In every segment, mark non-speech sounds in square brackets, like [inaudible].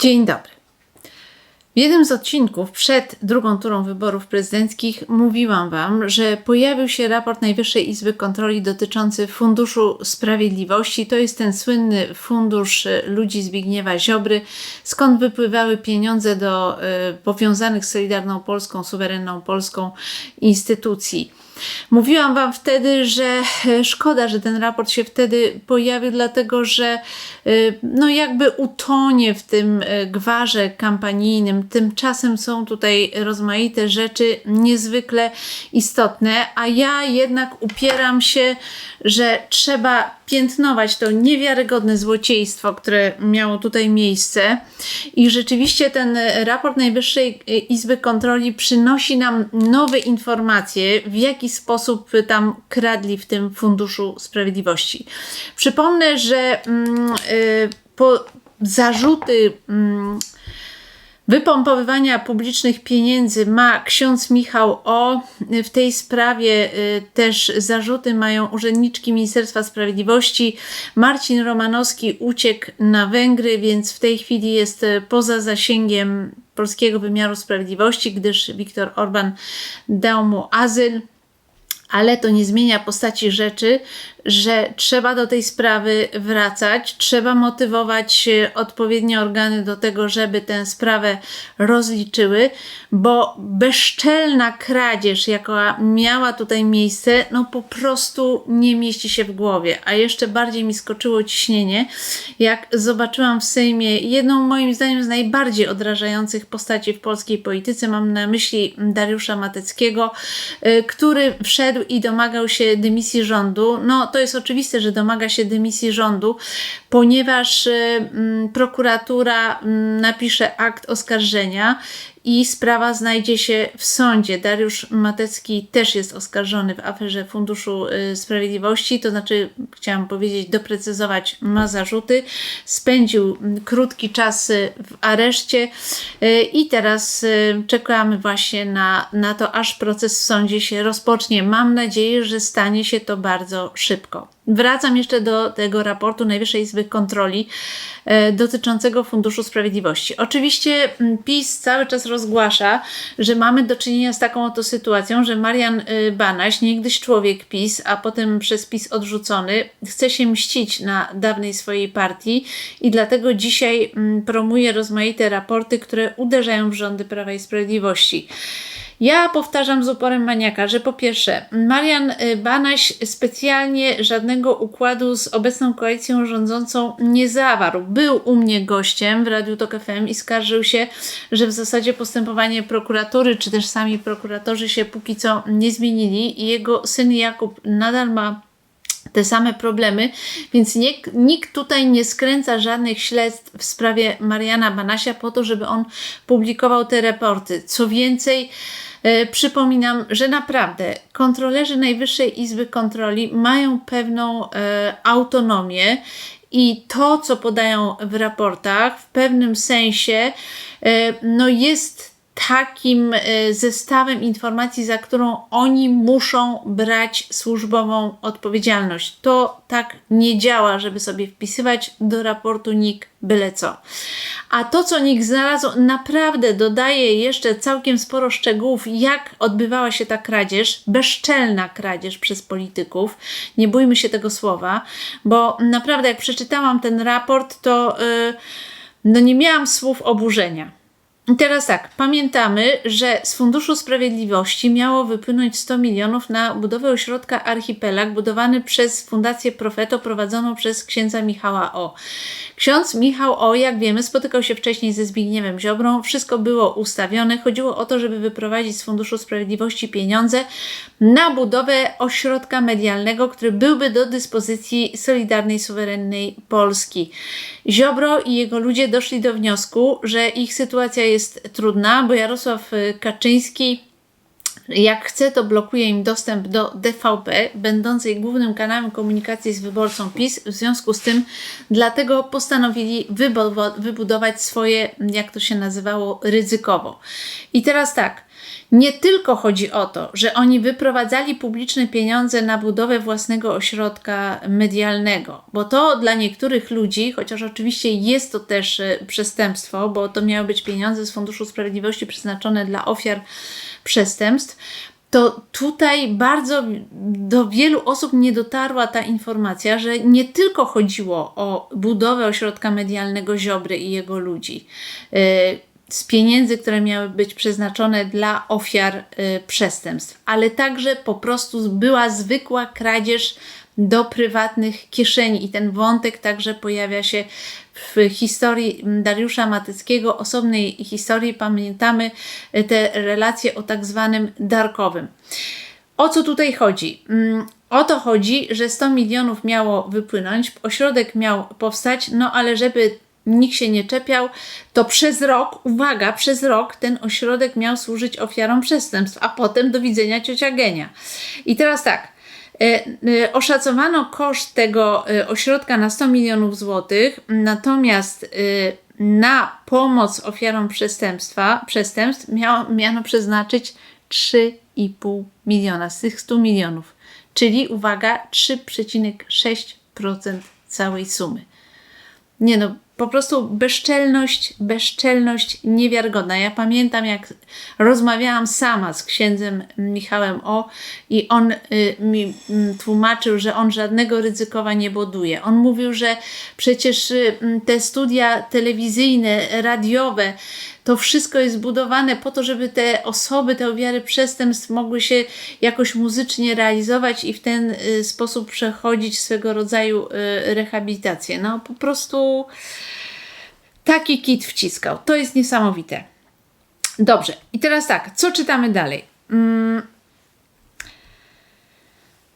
Dzień dobry. W jednym z odcinków przed drugą turą wyborów prezydenckich mówiłam Wam, że pojawił się raport Najwyższej Izby Kontroli dotyczący Funduszu Sprawiedliwości. To jest ten słynny fundusz ludzi Zbigniewa Ziobry, skąd wypływały pieniądze do y, powiązanych z Solidarną Polską, suwerenną Polską instytucji. Mówiłam Wam wtedy, że e, szkoda, że ten raport się wtedy pojawił, dlatego że e, no jakby utonie w tym e, gwarze kampanijnym. Tymczasem są tutaj rozmaite rzeczy niezwykle istotne, a ja jednak upieram się, że trzeba piętnować to niewiarygodne złocieństwo, które miało tutaj miejsce. I rzeczywiście ten raport Najwyższej Izby Kontroli przynosi nam nowe informacje, w jaki sposób tam kradli w tym Funduszu Sprawiedliwości. Przypomnę, że mm, y, po zarzuty. Mm, wypompowywania publicznych pieniędzy ma ksiądz Michał O. W tej sprawie y, też zarzuty mają urzędniczki Ministerstwa Sprawiedliwości. Marcin Romanowski uciekł na Węgry, więc w tej chwili jest y, poza zasięgiem polskiego wymiaru sprawiedliwości, gdyż Viktor Orban dał mu azyl ale to nie zmienia postaci rzeczy, że trzeba do tej sprawy wracać, trzeba motywować odpowiednie organy do tego, żeby tę sprawę rozliczyły, bo bezczelna kradzież, jaka miała tutaj miejsce, no po prostu nie mieści się w głowie. A jeszcze bardziej mi skoczyło ciśnienie, jak zobaczyłam w Sejmie jedną moim zdaniem z najbardziej odrażających postaci w polskiej polityce, mam na myśli Dariusza Mateckiego, y, który wszedł i domagał się dymisji rządu. No to jest oczywiste, że domaga się dymisji rządu, ponieważ y, prokuratura napisze akt oskarżenia i sprawa znajdzie się w sądzie. Dariusz Matecki też jest oskarżony w aferze Funduszu y, Sprawiedliwości, to znaczy, chciałam powiedzieć, doprecyzować, ma zarzuty. Spędził krótki czas y, w areszcie y, i teraz czekamy właśnie na, na to, aż proces w sądzie się rozpocznie. Mam nadzieję, że stanie się to bardzo szybko. Wracam jeszcze do tego raportu Najwyższej Izby Kontroli e, dotyczącego Funduszu Sprawiedliwości. Oczywiście PiS cały czas rozgłasza, że mamy do czynienia z taką oto sytuacją, że Marian y, Banaś, niegdyś człowiek PiS, a potem przez PiS odrzucony, chce się mścić na dawnej swojej partii i dlatego dzisiaj mm, promuje rozmaite raporty, które uderzają w rządy Prawa i Sprawiedliwości. Ja powtarzam z uporem maniaka, że po pierwsze, Marian y, Banaś specjalnie żadnego układu z obecną koalicją rządzącą nie zawarł. Był u mnie gościem w Radiu Tok FM i skarżył się, że w zasadzie postępowanie prokuratury, czy też sami prokuratorzy się póki co nie zmienili i jego syn Jakub nadal ma te same problemy, więc nikt, nikt tutaj nie skręca żadnych śledztw w sprawie Mariana Banasia po to, żeby on publikował te raporty. Co więcej, przypominam, że naprawdę kontrolerzy Najwyższej Izby Kontroli mają pewną e, autonomię i to, co podają w raportach, w pewnym sensie, e, no jest takim e, zestawem informacji, za którą oni muszą brać służbową odpowiedzialność. To tak nie działa, żeby sobie wpisywać do raportu NIK byle co. A to, co NIK znalazł, naprawdę dodaje jeszcze całkiem sporo szczegółów, jak odbywała się ta kradzież, bezczelna kradzież przez polityków. Nie bójmy się tego słowa, bo naprawdę, jak przeczytałam ten raport, to yy, no nie miałam słów oburzenia teraz tak, pamiętamy, że z Funduszu Sprawiedliwości miało wypłynąć 100 milionów na budowę ośrodka Archipelag, budowany przez Fundację Profeto, prowadzoną przez księdza Michała O. Ksiądz Michał O, jak wiemy, spotykał się wcześniej ze Zbigniewem Ziobrą, wszystko było ustawione. Chodziło o to, żeby wyprowadzić z Funduszu Sprawiedliwości pieniądze na budowę ośrodka medialnego, który byłby do dyspozycji Solidarnej, Suwerennej Polski. Ziobro i jego ludzie doszli do wniosku, że ich sytuacja jest trudna, bo Jarosław Kaczyński jak chce, to blokuje im dostęp do DVP, będącej głównym kanałem komunikacji z wyborcą PiS. W związku z tym, dlatego postanowili wybudować swoje, jak to się nazywało, ryzykowo. I teraz tak. Nie tylko chodzi o to, że oni wyprowadzali publiczne pieniądze na budowę własnego ośrodka medialnego, bo to dla niektórych ludzi, chociaż oczywiście jest to też e, przestępstwo, bo to miały być pieniądze z Funduszu Sprawiedliwości przeznaczone dla ofiar przestępstw, to tutaj bardzo do wielu osób nie dotarła ta informacja, że nie tylko chodziło o budowę ośrodka medialnego Ziobry i jego ludzi. Z pieniędzy, które miały być przeznaczone dla ofiar y, przestępstw, ale także po prostu była zwykła kradzież do prywatnych kieszeni i ten wątek także pojawia się w historii Dariusza Matyckiego, osobnej historii pamiętamy y, te relacje o tak zwanym darkowym. O co tutaj chodzi? Mm, o to chodzi, że 100 milionów miało wypłynąć, ośrodek miał powstać, no ale żeby nikt się nie czepiał, to przez rok, uwaga, przez rok ten ośrodek miał służyć ofiarom przestępstw, a potem do widzenia ciocia Genia. I teraz tak, e, e, oszacowano koszt tego e, ośrodka na 100 milionów złotych, natomiast na pomoc ofiarom przestępstwa, przestępstw miało, miano przeznaczyć 3,5 miliona z tych 100 milionów, czyli uwaga, 3,6% całej sumy. Nie no, po prostu bezczelność, bezczelność niewiarygodna. Ja pamiętam, jak rozmawiałam sama z księdzem Michałem O i on y, mi y, tłumaczył, że on żadnego ryzykowa nie buduje. On mówił, że przecież y, te studia telewizyjne, radiowe, to wszystko jest zbudowane po to, żeby te osoby, te ofiary przestępstw mogły się jakoś muzycznie realizować i w ten y, sposób przechodzić swego rodzaju y, rehabilitację. No po prostu taki kit wciskał. To jest niesamowite. Dobrze, i teraz tak, co czytamy dalej? Mm.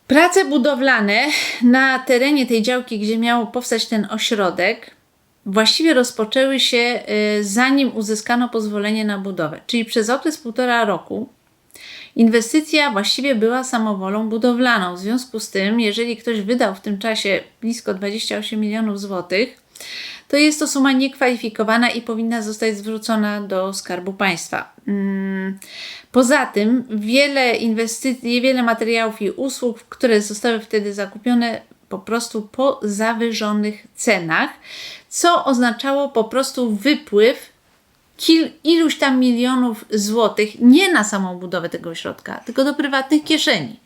Prace budowlane na terenie tej działki, gdzie miał powstać ten ośrodek, właściwie rozpoczęły się y, zanim uzyskano pozwolenie na budowę. Czyli przez okres półtora roku inwestycja właściwie była samowolą budowlaną. W związku z tym, jeżeli ktoś wydał w tym czasie blisko 28 milionów złotych, to jest to suma niekwalifikowana i powinna zostać zwrócona do Skarbu Państwa. Mm, poza tym wiele inwestycji, wiele materiałów i usług, które zostały wtedy zakupione po prostu po zawyżonych cenach, co oznaczało po prostu wypływ kil, iluś tam milionów złotych nie na samą budowę tego ośrodka, tylko do prywatnych kieszeni.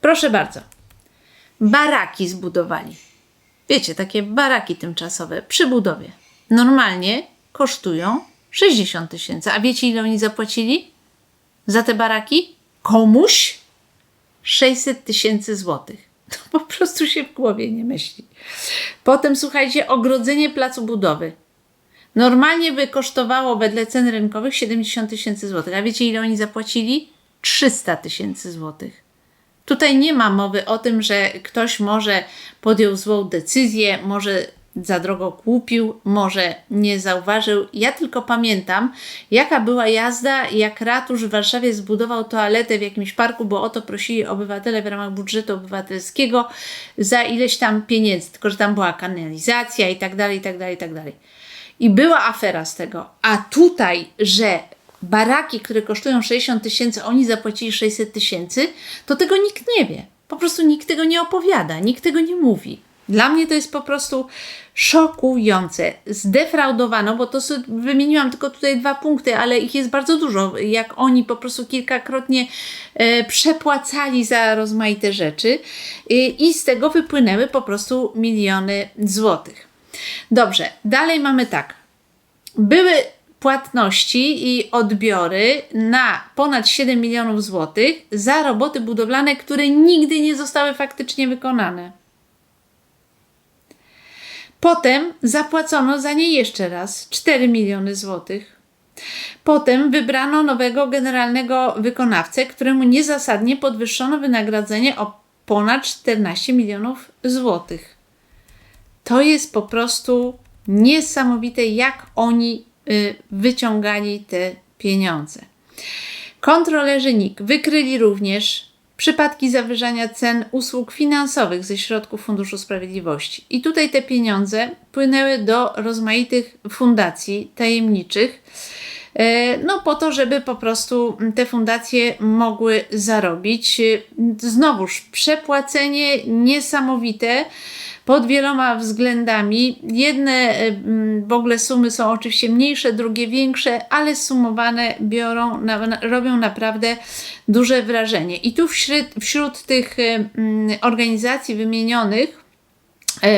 Proszę bardzo. Baraki zbudowali. Wiecie, takie baraki tymczasowe przy budowie. Normalnie kosztują 60 tysięcy. A wiecie, ile oni zapłacili za te baraki? Komuś 600 tysięcy złotych. [laughs] To po prostu się w głowie nie myśli. Potem słuchajcie, ogrodzenie placu budowy. Normalnie by kosztowało wedle cen rynkowych 70 tysięcy złotych. A wiecie, ile oni zapłacili? 300 tysięcy złotych. Tutaj nie ma mowy o tym, że ktoś może podjął złą decyzję, może za drogo kupił, może nie zauważył. Ja tylko pamiętam, jaka była jazda, jak ratusz w Warszawie zbudował toaletę w jakimś parku, bo o to prosili obywatele w ramach budżetu obywatelskiego za ileś tam pieniędzy, tylko że tam była kanalizacja i tak dalej, i tak dalej, i tak dalej. I była afera z tego. A tutaj, że baraki, które kosztują 60 tysięcy, oni zapłacili 600 tysięcy, to tego nikt nie wie. Po prostu nikt tego nie opowiada, nikt tego nie mówi. Dla mnie to jest po prostu szokujące. Zdefraudowano, bo to wymieniłam tylko tutaj dwa punkty, ale ich jest bardzo dużo. Jak oni po prostu kilkakrotnie e, przepłacali za rozmaite rzeczy e, i z tego wypłynęły po prostu miliony złotych. Dobrze, dalej mamy tak. Były płatności i odbiory na ponad 7 milionów złotych za roboty budowlane, które nigdy nie zostały faktycznie wykonane. Potem zapłacono za nie jeszcze raz 4 miliony złotych. Potem wybrano nowego generalnego wykonawcę, któremu niezasadnie podwyższono wynagrodzenie o ponad 14 milionów złotych. To jest po prostu niesamowite, jak oni y, wyciągali te pieniądze. Kontrolerzy NIK wykryli również przypadki zawyżania cen usług finansowych ze środków Funduszu Sprawiedliwości. I tutaj te pieniądze płynęły do rozmaitych fundacji tajemniczych, e, no po to, żeby po prostu te fundacje mogły zarobić. Znowuż przepłacenie niesamowite pod wieloma względami. Jedne mm, w ogóle sumy są oczywiście mniejsze, drugie większe, ale sumowane biorą, robią naprawdę duże wrażenie. I tu wśród, wśród tych mm, organizacji wymienionych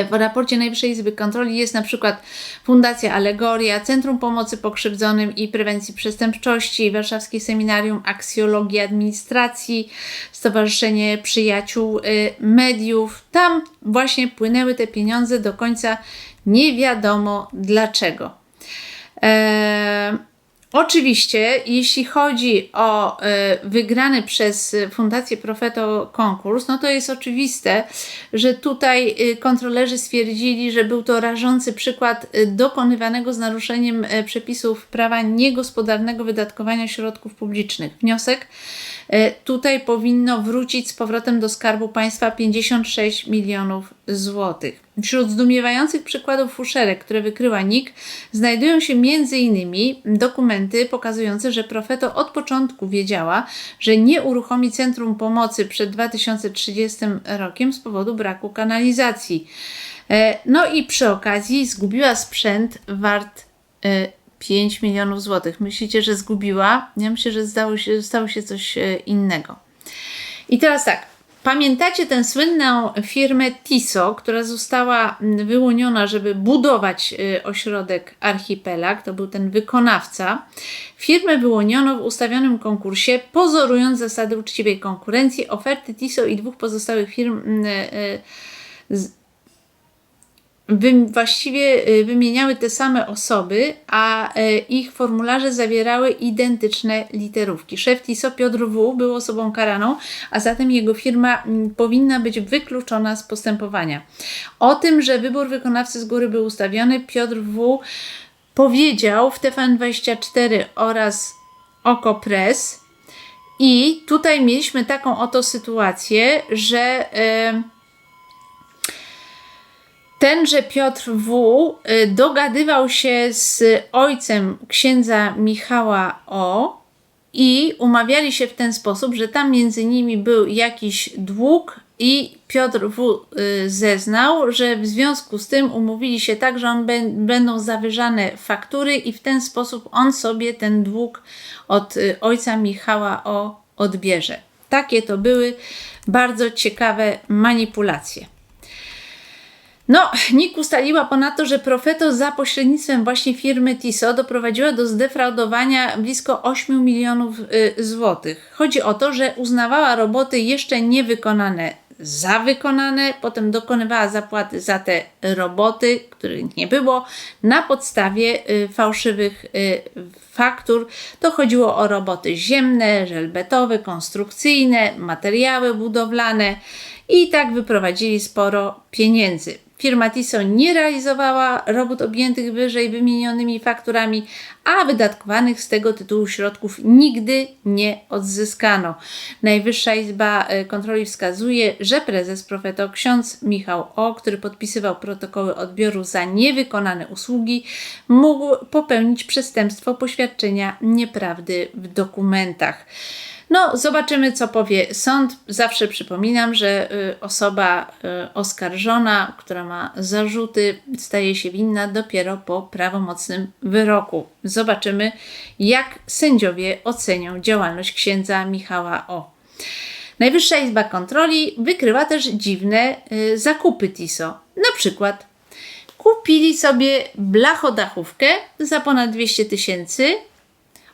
w raporcie Najwyższej Izby Kontroli jest na przykład Fundacja Alegoria, Centrum Pomocy Pokrzywdzonym i Prewencji Przestępczości, Warszawskie Seminarium Aksjologii Administracji, Stowarzyszenie Przyjaciół e, Mediów. Tam właśnie płynęły te pieniądze do końca nie wiadomo dlaczego. Eee, Oczywiście, jeśli chodzi o y, wygrany przez Fundację Profeto konkurs, no to jest oczywiste, że tutaj y, kontrolerzy stwierdzili, że był to rażący przykład y, dokonywanego z naruszeniem przepisów prawa niegospodarnego wydatkowania środków publicznych. Wniosek tutaj powinno wrócić z powrotem do Skarbu Państwa 56 milionów złotych. Wśród zdumiewających przykładów fuszerek, które wykryła NIK, znajdują się m.in. dokumenty pokazujące, że Profeto od początku wiedziała, że nie uruchomi Centrum Pomocy przed 2030 rokiem z powodu braku kanalizacji. E, no i przy okazji zgubiła sprzęt wart 5 e, milionów złotych. Myślicie, że zgubiła? Ja myślę, że stało się, stało się coś e, innego. I teraz tak, Pamiętacie tę słynną firmę TISO, która została wyłoniona, żeby budować y, ośrodek Archipelag, to był ten wykonawca. Firmę wyłoniono w ustawionym konkursie, pozorując zasady uczciwej konkurencji. Oferty TISO i dwóch pozostałych firm y, y, właściwie y, wymieniały te same osoby, a y, ich formularze zawierały identyczne literówki. Szef TISO Piotr W. był osobą karaną, a zatem jego firma powinna być wykluczona z postępowania. O tym, że wybór wykonawcy z góry był ustawiony, Piotr W. powiedział w TVN24 oraz Okopres. I tutaj mieliśmy taką oto sytuację, że. Yy, Tenże Piotr W. Y, dogadywał się z ojcem księdza Michała O. I umawiali się w ten sposób, że tam między nimi był jakiś dług, i Piotr W. Y, zeznał, że w związku z tym umówili się tak, że on będą zawyżane faktury, i w ten sposób on sobie ten dług od y, ojca Michała O. odbierze. Takie to były bardzo ciekawe manipulacje. No, NIK ustaliła ponadto, że Profeto za pośrednictwem właśnie firmy TISO doprowadziła do zdefraudowania blisko 8 milionów y, złotych. Chodzi o to, że uznawała roboty jeszcze niewykonane za wykonane, potem dokonywała zapłaty za te roboty, których nie było, na podstawie y, fałszywych y, faktur. To chodziło o roboty ziemne, żelbetowe, konstrukcyjne, materiały budowlane i tak wyprowadzili sporo pieniędzy. Firma TISO nie realizowała robót objętych wyżej wymienionymi fakturami, a wydatkowanych z tego tytułu środków nigdy nie odzyskano. Najwyższa Izba e, Kontroli wskazuje, że prezes Profeto ksiądz Michał O., który podpisywał protokoły odbioru za niewykonane usługi, mógł popełnić przestępstwo poświadczenia nieprawdy w dokumentach. No, zobaczymy, co powie sąd. Zawsze przypominam, że y, osoba y, oskarżona, która ma zarzuty, staje się winna dopiero po prawomocnym wyroku. Zobaczymy, jak sędziowie ocenią działalność księdza Michała O. Najwyższa Izba Kontroli wykryła też dziwne y, zakupy TISO. Na przykład kupili sobie blachodachówkę za ponad 200 tysięcy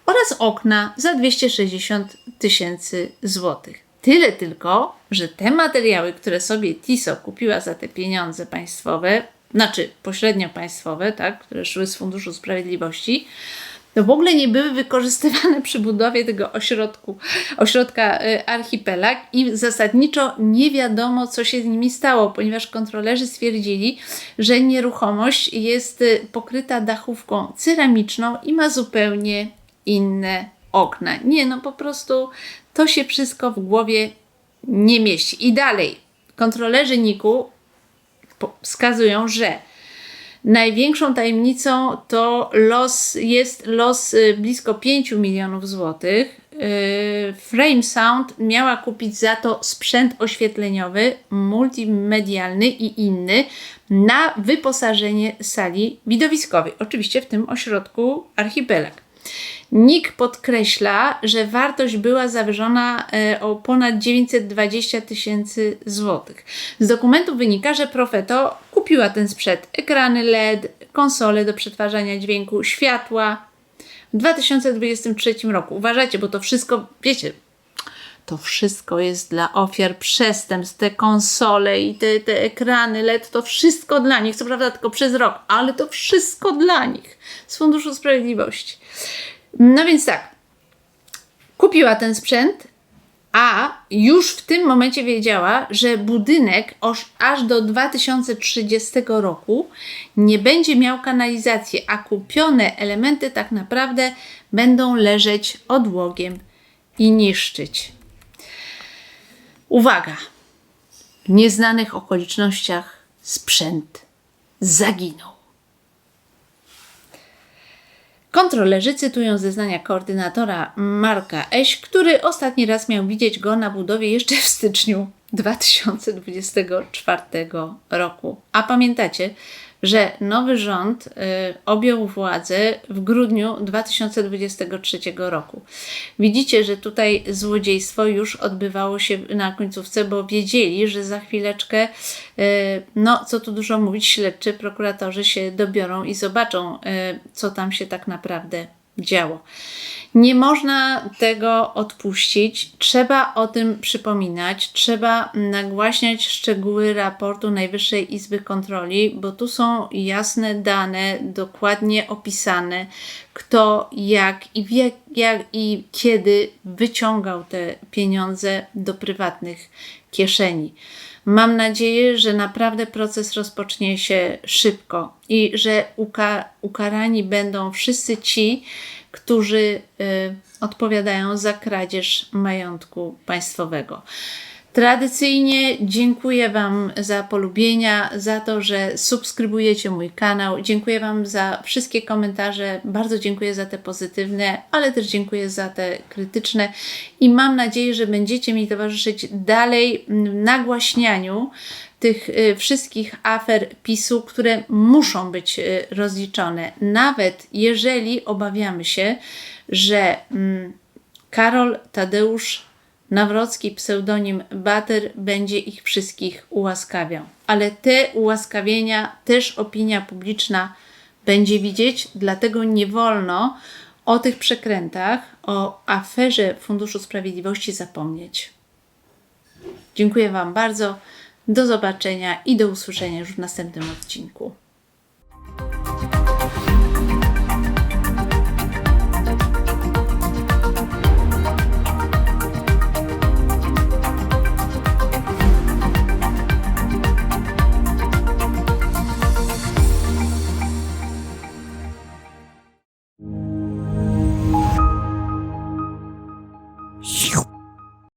oraz okna za 260 tysięcy złotych. Tyle tylko, że te materiały, które sobie TISO kupiła za te pieniądze państwowe, znaczy pośrednio państwowe, tak, które szły z Funduszu Sprawiedliwości, to w ogóle nie były wykorzystywane przy budowie tego ośrodku, ośrodka y, archipelag i zasadniczo nie wiadomo, co się z nimi stało, ponieważ kontrolerzy stwierdzili, że nieruchomość jest y, pokryta dachówką ceramiczną i ma zupełnie inne okna. Nie, no po prostu to się wszystko w głowie nie mieści. I dalej, kontrolerzy NIK-u wskazują, że Największą tajemnicą to los, jest los y, blisko 5 milionów złotych. Y, Frame Sound miała kupić za to sprzęt oświetleniowy, multimedialny i inny na wyposażenie sali widowiskowej. Oczywiście w tym ośrodku Archipelag. NIK podkreśla, że wartość była zawyżona e, o ponad 920 tysięcy złotych. Z dokumentu wynika, że Profeto kupiła ten sprzęt ekrany LED, konsole do przetwarzania dźwięku, światła w 2023 roku. Uważajcie, bo to wszystko, wiecie, to wszystko jest dla ofiar przestępstw, te konsole i te, te ekrany LED, to wszystko dla nich, co prawda tylko przez rok, ale to wszystko dla nich z Funduszu Sprawiedliwości. No więc tak, kupiła ten sprzęt, a już w tym momencie wiedziała, że budynek aż, do 2030 roku nie będzie miał kanalizacji, a kupione elementy tak naprawdę będą leżeć odłogiem i niszczyć. Uwaga! W nieznanych okolicznościach sprzęt zaginął. Kontrolerzy cytują zeznania koordynatora Marka Eś, który ostatni raz miał widzieć go na budowie jeszcze w styczniu 2024 roku. A pamiętacie, że nowy rząd y, objął władzę w grudniu 2023 roku. Widzicie, że tutaj złodziejstwo już odbywało się na końcówce, bo wiedzieli, że za chwileczkę, y, no co tu dużo mówić, śledczy, prokuratorzy się dobiorą i zobaczą, y, co tam się tak naprawdę działo. Nie można tego odpuścić, trzeba o tym przypominać, trzeba nagłaśniać szczegóły raportu Najwyższej Izby Kontroli, bo tu są jasne dane, dokładnie opisane, kto, jak i, jak, jak i kiedy wyciągał te pieniądze do prywatnych kieszeni. Mam nadzieję, że naprawdę proces rozpocznie się szybko i że uka ukarani będą wszyscy ci, którzy y, odpowiadają za kradzież majątku państwowego. Tradycyjnie dziękuję Wam za polubienia, za to, że subskrybujecie mój kanał. Dziękuję Wam za wszystkie komentarze. Bardzo dziękuję za te pozytywne, ale też dziękuję za te krytyczne i mam nadzieję, że będziecie mi towarzyszyć dalej w nagłaśnianiu tych y, wszystkich afer PiSu, które muszą być y, rozliczone, nawet jeżeli obawiamy się, że mm, Karol Tadeusz Nawrocki, pseudonim Bater, będzie ich wszystkich ułaskawiał. Ale te ułaskawienia też opinia publiczna będzie widzieć, dlatego nie wolno o tych przekrętach, o aferze Funduszu Sprawiedliwości zapomnieć. Dziękuję Wam bardzo. Do zobaczenia i do usłyszenia już w następnym odcinku.